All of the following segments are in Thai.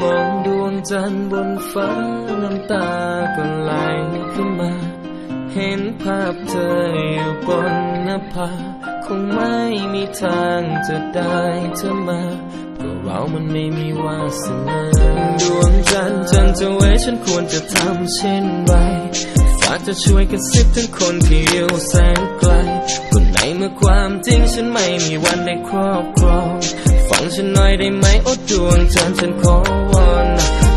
มองดวงจันทร์บนฟ้าน้ำตาก็ไหลขึ้นมา เห็นภาพเธออยู่บนหน้าผาคงไม่มีทางจะได้เธอมาก็เรามันไม่มีวาสนาดวงจันทร์จันจะไว้ฉันควรจะทำเช่นไรฝากจะช่วยกระซิบถึงคนที่อยู่แสนไกลคนไหนเมื่อความจริงฉันไม่มีวันได้ครอบครอง ฉันหน่อยได้ไหมโอ้ดวงจันทร์ฉันขอวอน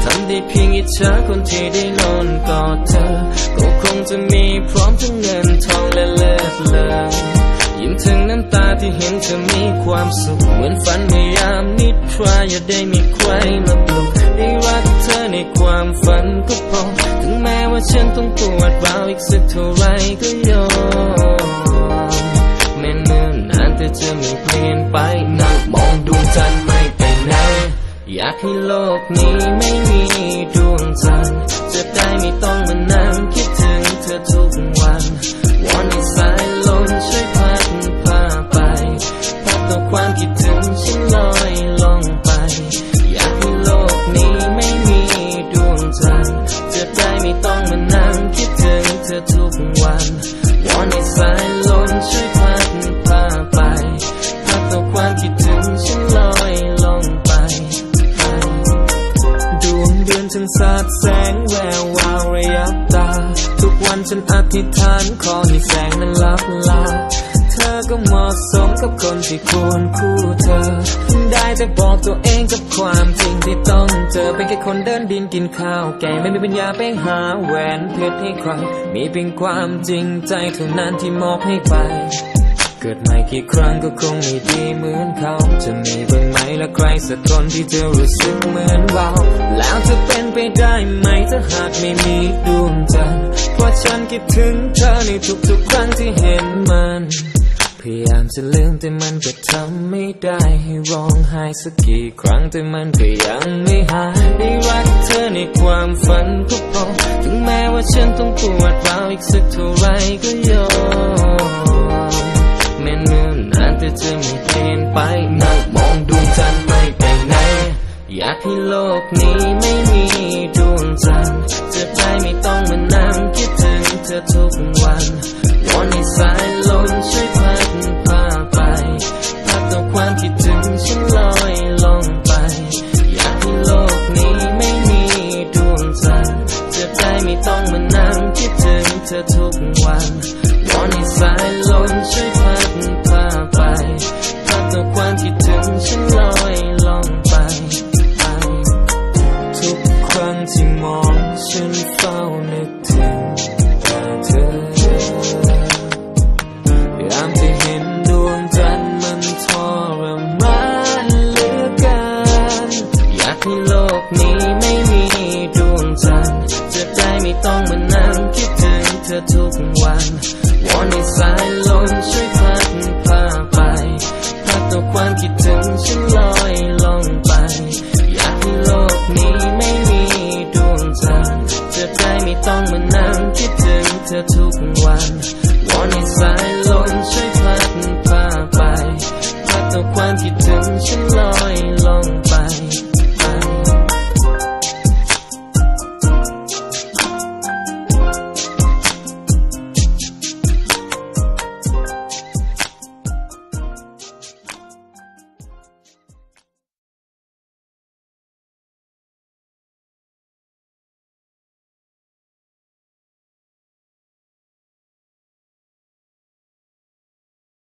ทำได้เพียงอิจฉาคนที่ได้นอนกอดเธอ ก็คงจะมีพร้อมทั้งเงินทองและเลิศเลอยิ้มถึงน้ำตาที่เห็นเธอมีความสุข เหมือนฝันในยามนิทราอย่าได้มีใครมาปลุกได้รักเธอในความฝันก็พอ ถึงแม้ว่าฉันต้องปวดร้าวอีกสักเท่าไรก็ยอมแม้เนิ่นนานแต่จะไม่เปลี่ยนไปนั่งมองดวง จันทร์ไม่ไปไหน อยากให้โลกนี้ไม่มีดวงจันทร์จะได้ไม่ต้องมานั่งคิดถึงเธอทุกวันวอนให้สายลมช่วยพัดพาไปพัดตัวความคิดถึงฉันลอยลงไป อยากให้โลกนี้ไม่มีดวงจันทร์จะได้ไม่ต้องมานั่งคิดถึงเธอทุกวันวอนให้สาย สาดแสงแวววาวระยับตา ทุกวันฉันอธิษฐานขอให้แสงนั้นลับลา เธอก็เหมาะสมกับคนที่ควรคู่เธอ ได้แต่บอกตัวเองกับความจริงที่ต้องเจอเป็นแค่คนเดินดินกินข้าวแกไม่มีปัญญาไปหาแหวนเพชรให้ใคร มีเพียงความจริงใจเท่านั้นที่มอบให้ไป เกิดใหม่กี่ครั้งก็คงไม่ดีเหมือนเขาจะมีบ้างไหม และใครสักคนที่จะรู้สึกเหมือนเรา แล้วจะเป็นไปได้ไหมถ้าหากไม่มีดวงจันทร์เพราะฉันคิดถึงเธอในทุกๆครั้งที่เห็นมัน พยายามจะลืมแต่มันก็ทำไม่ได้ให้ร้องไห้สักกี่ครั้งแต่มันก็ยังไม่หายได้รักเธอในความฝันก็พอถึงแม้ว่าฉันต้องปวดร้าวอีกสักเท่าไรก็ยอมแม้เนิ่นนานแต่จะไม่เปลี่ยนไปนั่งมองดวง จันทร์ไม่ไปไหน อยากให้โลกนี้ไม่มีดวงจันทร์จะได้ไม่ต้องมานั่งคิดถึงเธอทุกวันวอนให้สายลมช่วยพัดพาไปพัดตัวความคิดถึงฉันลอยลงไป อยากให้โลกนี้ไม่มีดวงจันทร์จะได้ไม่ต้องมานั่งคิดถึงเธอทุกวันวอนให้สายลมช่วยพัด โลกนี้ไม่มีดวงจันทร์จะได้ไม่ต้องมานั่งคิดถึงเธอทุกวันวอนในสาย